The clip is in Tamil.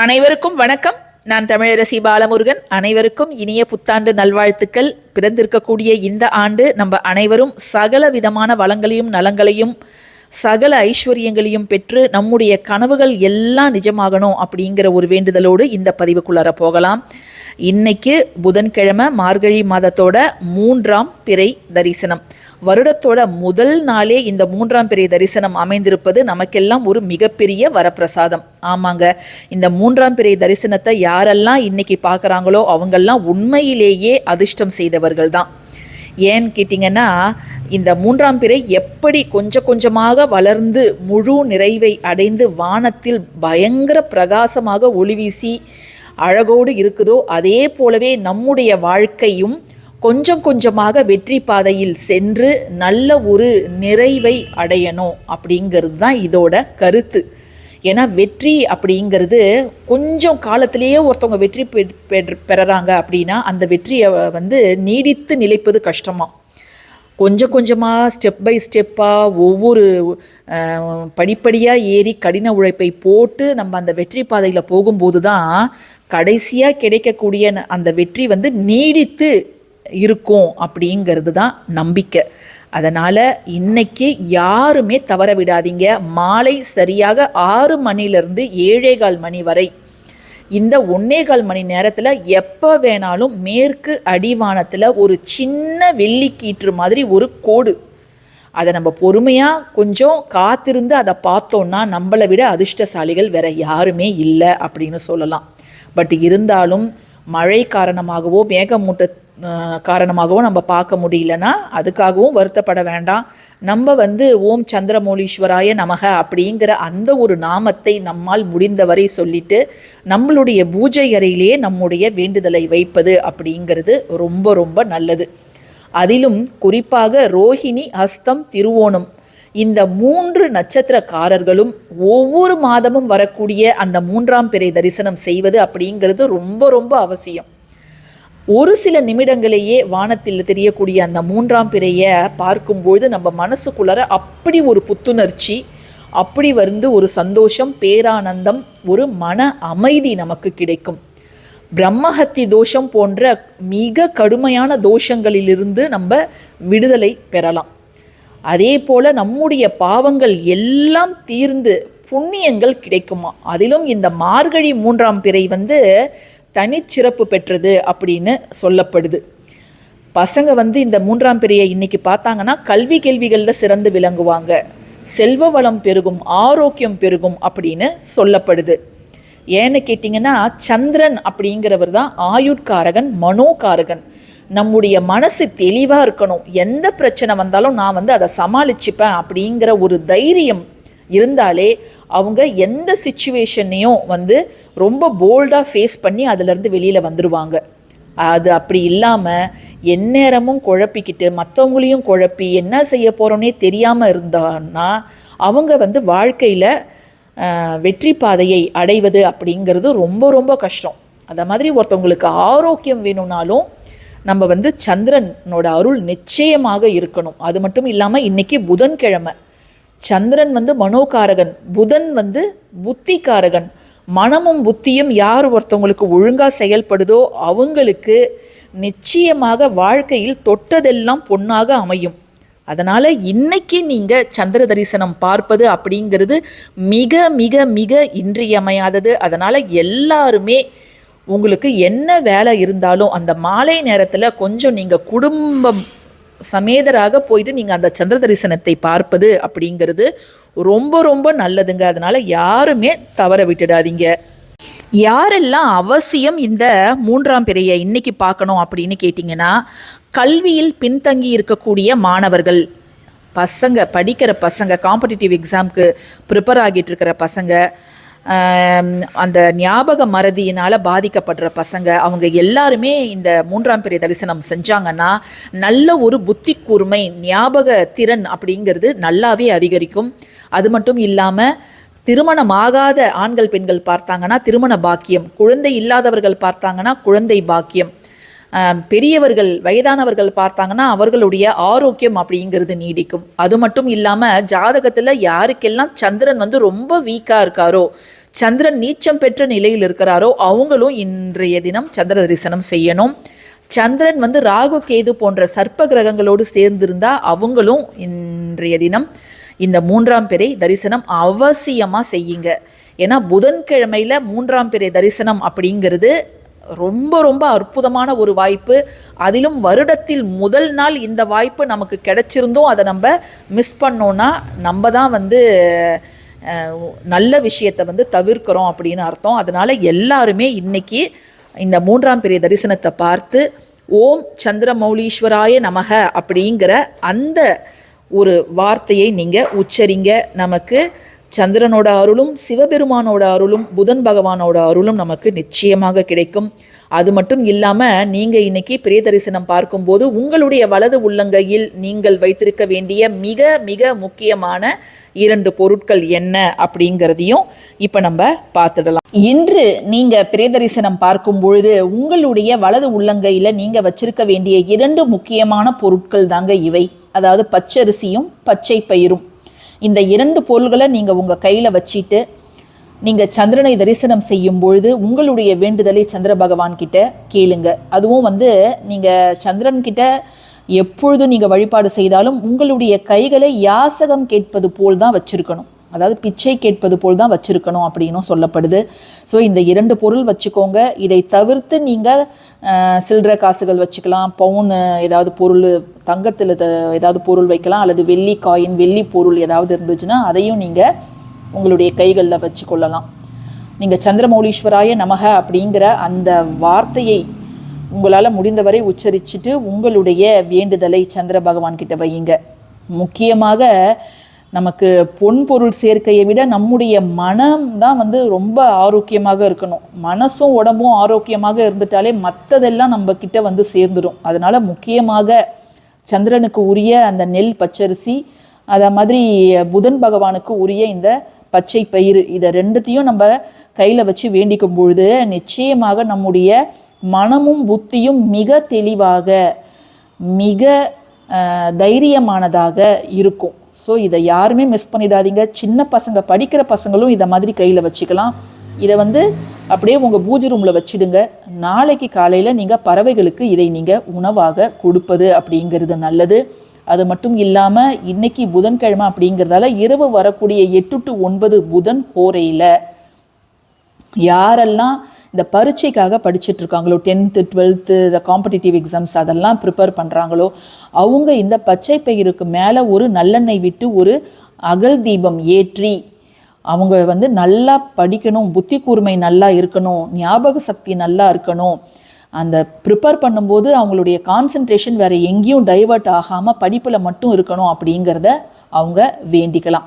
அனைவருக்கும் வணக்கம். நான் தமிழரசி பாலமுருகன். அனைவருக்கும் இனிய புத்தாண்டு நல்வாழ்த்துக்கள். பிறந்திருக்கக்கூடிய இந்த ஆண்டு நம்ம அனைவரும் சகல விதமான வளங்களையும் நலங்களையும் சகல ஐஸ்வர்யங்களையும் பெற்று நம்முடைய கனவுகள் எல்லாம் நிஜமாகணும் அப்படிங்கிற ஒரு வேண்டுதலோடு இந்த பதிவுக்குள்ளார போகலாம். இன்னைக்கு புதன்கிழமை மார்கழி மாதத்தோட மூன்றாம் பிறை தரிசனம். வருடத்தோட முதல் நாளே இந்த மூன்றாம் பெரிய தரிசனம் அமைந்திருப்பது நமக்கெல்லாம் ஒரு மிகப்பெரிய வரப்பிரசாதம். ஆமாங்க இந்த மூன்றாம் பெரிய தரிசனத்தை யாரெல்லாம் இன்னைக்கு பார்க்குறாங்களோ அவங்கெல்லாம் உண்மையிலேயே அதிர்ஷ்டம் செய்தவர்கள் தான். ஏன்னு கேட்டிங்கன்னா இந்த மூன்றாம் பிறை எப்படி கொஞ்சம் கொஞ்சமாக வளர்ந்து முழு நிறைவை அடைந்து வானத்தில் பயங்கர பிரகாசமாக ஒளி வீசி அழகோடு இருக்குதோ அதே போலவே நம்முடைய வாழ்க்கையும் கொஞ்சம் கொஞ்சமாக வெற்றி பாதையில் சென்று நல்ல ஒரு நிறைவை அடையணும் அப்படிங்கிறது தான் இதோட கருத்து. ஏன்னா வெற்றி அப்படிங்கிறது கொஞ்சம் காலத்திலேயே ஒருத்தவங்க வெற்றி பெ- பெறறாங்க அப்படின்னா அந்த வெற்றியை வந்து நீடித்து நிலைப்பது கஷ்டமாக கொஞ்சம் கொஞ்சமாக ஸ்டெப் பை ஸ்டெப்பாக ஒவ்வொரு படிப்படியாக ஏறி கடின உழைப்பை போட்டு நம்ம அந்த வெற்றி பாதையில் போகும்போது தான் கடைசியாக கிடைக்கக்கூடிய ந- அந்த வெற்றி வந்து நீடித்து இருக்கும் அப்படிங்கிறது தான் நம்பிக்கை. அதனால் இன்னைக்கு யாருமே தவற விடாதீங்க. மாலை சரியாக ஆறு மணிலேருந்து ஏழேகால் மணி வரை. இந்த ஒன்னேகால் மணி நேரத்தில் எப்போ வேணாலும் மேற்கு அடிவானத்தில் ஒரு சின்ன வெள்ளிக்கீற்று மாதிரி ஒரு கோடு. அதை நம்ம பொறுமையாக கொஞ்சம் காத்திருந்து அதை பார்த்தோன்னா நம்மளை விட அதிர்ஷ்டசாலிகள் வேற யாருமே இல்லை அப்படின்னு சொல்லலாம். பட் இருந்தாலும் மழை காரணமாகவோ மேகமூட்ட காரணமாகவும் காரணமாகவோ நம்ம பார்க்க முடியலன்னா அதுக்காகவும் வருத்தப்பட வேண்டாம். நம்ம வந்து ஓம் சந்திரமௌலீஸ்வராய நமக அப்படிங்கிற அந்த ஒரு நாமத்தை நம்மால் முடிந்தவரை சொல்லிட்டு நம்மளுடைய பூஜை அறையிலேயே நம்முடைய வேண்டுதலை வைப்பது அப்படிங்கிறது ரொம்ப ரொம்ப நல்லது. அதிலும் குறிப்பாக ரோஹிணி ஹஸ்தம் திருவோணம் இந்த மூன்று நட்சத்திரக்காரர்களும் ஒவ்வொரு மாதமும் வரக்கூடிய அந்த மூன்றாம் பிறை தரிசனம் செய்வது அப்படிங்கிறது ரொம்ப ரொம்ப அவசியம். ஒரு சில நிமிடங்களையே வானத்தில் தெரியக்கூடிய அந்த மூன்றாம் பிறையை பார்க்கும்பொழுது நம்ம மனசுக்குள்ளார அப்படி ஒரு புத்துணர்ச்சி அப்படி வந்து ஒரு சந்தோஷம் பேரானந்தம் ஒரு மன அமைதி நமக்கு கிடைக்கும். பிரம்மஹத்தி தோஷம் போன்ற மிக கடுமையான தோஷங்களிலிருந்து நம்ம விடுதலை பெறலாம். அதே போல நம்முடைய பாவங்கள் எல்லாம் தீர்ந்து புண்ணியங்கள் கிடைக்குமா? அதிலும் இந்த மார்கழி மூன்றாம் பிறை வந்து தனிச்சிறப்பு பெற்றது அப்படின்னு சொல்லப்படுது. பசங்க வந்து இந்த மூன்றாம் பிறையை இன்னைக்கு பார்த்தாங்கன்னா கல்வி கேள்விகளில் சிறந்து விளங்குவாங்க. செல்வ வளம் பெருகும் ஆரோக்கியம் பெருகும் அப்படின்னு சொல்லப்படுது. ஏன்னு கேட்டிங்கன்னா சந்திரன் அப்படிங்கிறவர் தான் ஆயுட்காரகன் மனோகாரகன். நம்முடைய மனசு தெளிவாக இருக்கணும். எந்த பிரச்சனை வந்தாலும் நான் வந்து அதை சமாளிச்சுப்பேன் அப்படிங்கிற ஒரு தைரியம் இருந்தாலே அவங்க எந்த சுச்சுவேஷனையும் வந்து ரொம்ப போல்டாக ஃபேஸ் பண்ணி அதிலேருந்து வெளியில் வந்துடுவாங்க அது அப்படி இல்லாமல் எந்நேரமும் குழப்பிக்கிட்டு மற்றவங்களையும் குழப்பி என்ன செய்ய போகிறோன்னே தெரியாமல் இருந்தான்னா அவங்க வந்து வாழ்க்கையில் வெற்றி பாதையை அடைவது அப்படிங்கிறது ரொம்ப ரொம்ப கஷ்டம். அதை மாதிரி ஒருத்தவங்களுக்கு ஆரோக்கியம் வேணும்னாலும் நம்ம வந்து சந்திரனோட அருள் நிச்சயமாக இருக்கணும். அது மட்டும் இல்லாமல் இன்னைக்கு புதன்கிழமை. சந்திரன் வந்து மனோகாரகன் புதன் வந்து புத்திகாரகன். மனமும் புத்தியும் யார் ஒருத்தவங்களுக்கு ஒழுங்காக செயல்படுதோ அவங்களுக்கு நிச்சயமாக வாழ்க்கையில் தொட்டதெல்லாம் பொன்னாக அமையும். அதனால் இன்னைக்கு நீங்கள் சந்திர தரிசனம் பார்ப்பது அப்படிங்கிறது மிக மிக மிக இன்றியமையாதது. அதனால் எல்லாருமே உங்களுக்கு என்ன வேலை இருந்தாலும் அந்த மாலை நேரத்தில் கொஞ்சம் நீங்கள் குடும்பம் சமேதராக போயிட்டு நீங்கள் அந்த சந்திர தரிசனத்தை பார்ப்பது அப்படிங்கிறது ரொம்ப ரொம்ப நல்லதுங்க. அதனால் யாருமே தவற விட்டுடாதீங்க. யாரெல்லாம் அவசியம் இந்த மூன்றாம் பிறையை இன்னைக்கு பார்க்கணும் அப்படின்னு கேட்டிங்கன்னா கல்வியில் பின்தங்கி இருக்கக்கூடிய மாணவர்கள். பசங்க படிக்கிற பசங்க காம்படிட்டிவ் எக்ஸாம்க்கு ப்ரிப்பேர் ஆகிட்டு இருக்கிற பசங்க அந்த ஞாபக மறதியினால் பாதிக்கப்படுற பசங்க அவங்க எல்லாருமே இந்த மூன்றாம் பெரிய தரிசனம் செஞ்சாங்கன்னா நல்ல ஒரு புத்தி கூர்மை ஞாபக திறன் அப்படிங்கிறது நல்லாவே அதிகரிக்கும். அது மட்டும் இல்லாமல் திருமணமாகாத ஆண்கள் பெண்கள் பார்த்தாங்கன்னா திருமண பாக்கியம் குழந்தை இல்லாதவர்கள் பார்த்தாங்கன்னா குழந்தை பாக்கியம். பெரியவர்கள் வயதானவர்கள் பார்த்தாங்கன்னா அவர்களுடைய ஆரோக்கியம் அப்படிங்கிறது நீடிக்கும். அது மட்டும் இல்லாமல் ஜாதகத்தில் யாருக்கெல்லாம் சந்திரன் வந்து ரொம்ப வீக்காக இருக்காரோ சந்திரன் நீச்சம் பெற்ற நிலையில் இருக்கிறாரோ அவங்களும் இன்றைய தினம் சந்திர தரிசனம் செய்யணும். சந்திரன் வந்து ராகு கேது போன்ற சர்ப்ப கிரகங்களோடு சேர்ந்திருந்தா அவங்களும் இன்றைய தினம் இந்த மூன்றாம் பிறை தரிசனம் அவசியமாக செய்யுங்க. ஏன்னா புதன்கிழமையில் மூன்றாம் பிறை தரிசனம் அப்படிங்கிறது ரொம்ப ரொம்ப அற்புதமான ஒரு வாய்ப்பு. அதிலும் வருடத்தில் முதல் நாள் இந்த வாய்ப்பு நமக்கு கிடைச்சிருந்தோம் அதை நம்ம மிஸ் பண்ணோன்னா நம்ம தான் வந்து நல்ல விஷயத்தை வந்து தவிர்க்கிறோம் அப்படின்னு அர்த்தம். அதனால் எல்லாருமே இன்னைக்கு இந்த மூன்றாம் பெரிய தரிசனத்தை பார்த்து ஓம் சந்திரமௌலீஸ்வராய நமக அப்படிங்கிற அந்த ஒரு வார்த்தையை நீங்கள் உச்சரிங்க. நமக்கு சந்திரனோட அருளும் சிவபெருமானோட அருளும் புதன் பகவானோட அருளும் நமக்கு நிச்சயமாக கிடைக்கும். அது மட்டும் இல்லாமல் நீங்கள் இன்னைக்கு பிரிய தரிசனம் பார்க்கும்போது உங்களுடைய வலது உள்ளங்கையில் நீங்கள் வைத்திருக்க வேண்டிய மிக மிக முக்கியமான இரண்டு பொருட்கள் என்ன அப்படிங்கிறதையும் இப்போ நம்ம பார்த்துடலாம். இன்று நீங்கள் பிரிய தரிசனம் பார்க்கும் பொழுது உங்களுடைய வலது உள்ளங்கையில் நீங்கள் வச்சிருக்க வேண்டிய இரண்டு முக்கியமான பொருட்கள் தாங்க இவை. அதாவது பச்சரிசியும் பச்சை பயிரும். இந்த இரண்டு பொருள்களை நீங்கள் உங்கள் கையில் வச்சுட்டு நீங்கள் சந்திரனை தரிசனம் செய்யும் பொழுது உங்களுடைய வேண்டுதலை சந்திர பகவான் கிட்ட கேளுங்க. அதுவும் வந்து நீங்கள் சந்திரன் கிட்ட எப்பொழுதும் நீங்கள் வழிபாடு செய்தாலும் உங்களுடைய கைகளை யாசகம் கேட்பது போல் தான் வச்சுருக்கணும். அதாவது பிச்சை கேட்பது போல் தான் வச்சுருக்கணும் அப்படின்னும் சொல்லப்படுது. ஸோ இந்த இரண்டு பொருள் வச்சுக்கோங்க. இதை தவிர்த்து நீங்கள் சில்லற காசுகள் வச்சுக்கலாம் பவுன் ஏதாவது பொருள் தங்கத்தில் ஏதாவது பொருள் வைக்கலாம் அல்லது வெள்ளி காயின் வெள்ளி பொருள் ஏதாவது இருந்துச்சுன்னா அதையும் நீங்கள் உங்களுடைய கைகளில் வச்சு கொள்ளலாம் நீங்கள் சந்திரமௌலீஸ்வராய நமக அப்படிங்கிற அந்த வார்த்தையை உங்களால் முடிந்தவரை உச்சரிச்சுட்டு உங்களுடைய வேண்டுதலை சந்திர பகவான் கிட்ட வையுங்க. முக்கியமாக நமக்கு பொன் பொருள் சேர்க்கையை விட நம்முடைய மனம் தான் வந்து ரொம்ப ஆரோக்கியமாக இருக்கணும். மனசும் உடம்பும் ஆரோக்கியமாக இருந்துட்டாலே மற்றதெல்லாம் நம்ம கிட்ட வந்து சேர்ந்துடும் அதனால முக்கியமாக சந்திரனுக்கு உரிய அந்த நெல் பச்சரிசி அதை மாதிரி புதன் பகவானுக்கு உரிய இந்த பச்சை பயிறு இதை ரெண்டுத்தையும் நம்ம கையில் வச்சு வேண்டிக்கும் பொழுது நிச்சயமாக நம்முடைய மனமும் புத்தியும் மிக தெளிவாக மிக தைரியமானதாக இருக்கும். ஸோ இதை யாருமே மிஸ் பண்ணிடாதீங்க. சின்ன பசங்க படிக்கிற பசங்களும் இதை மாதிரி கையில் வச்சுக்கலாம். இதை வந்து அப்படியே உங்கள் பூஜை ரூமில் வச்சிடுங்க. நாளைக்கு காலையில் நீங்கள் பறவைகளுக்கு இதை நீங்கள் உணவாக கொடுப்பது அப்படிங்கிறது நல்லது. அது மட்டும் இல்லாமல் இன்னைக்கு புதன்கிழமை அப்படிங்கிறதால இரவு வரக்கூடிய எட்டு டு ஒன்பது புதன் கோரையில் யாரெல்லாம் இந்த பரீட்சைக்காக படிச்சுட்டு இருக்காங்களோ டென்த்து டுவெல்த்து இந்த காம்படிட்டிவ் எக்ஸாம்ஸ் அதெல்லாம் ப்ரிப்பேர் பண்ணுறாங்களோ அவங்க இந்த பச்சை பயிருக்கு மேலே ஒரு நல்லெண்ணெய் விட்டு ஒரு அகல் தீபம் ஏற்றி அவங்க வந்து நல்லா படிக்கணும் புத்தி கூர்மை நல்லா இருக்கணும் ஞாபக சக்தி நல்லா இருக்கணும். அந்த ப்ரிப்பேர் பண்ணும்போது அவங்களுடைய கான்சென்ட்ரேஷன் வேறு எங்கேயும் டைவர்ட் ஆகாமல் படிப்பில் மட்டும் இருக்கணும் அப்படிங்கிறத அவங்க வேண்டிக்கலாம்.